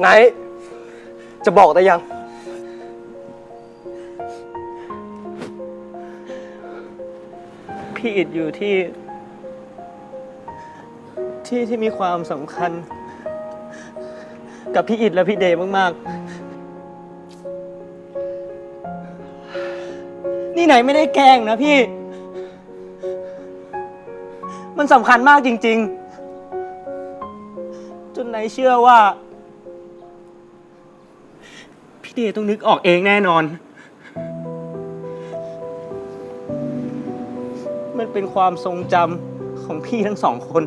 ไหนจะบอกได้ยัง พี่อิดอยู่ที่ ที่ที่มีความสำคัญ กับพี่อิดและพี่เดย์มากๆ นี่ไหนไม่ได้แกล้งนะพี่ มันสำคัญมากจริง ๆ จนไหนเชื่อว่า เต้ต้องนึกออกเองแน่นอน มันเป็นความทรงจำของพี่ทั้งสองคน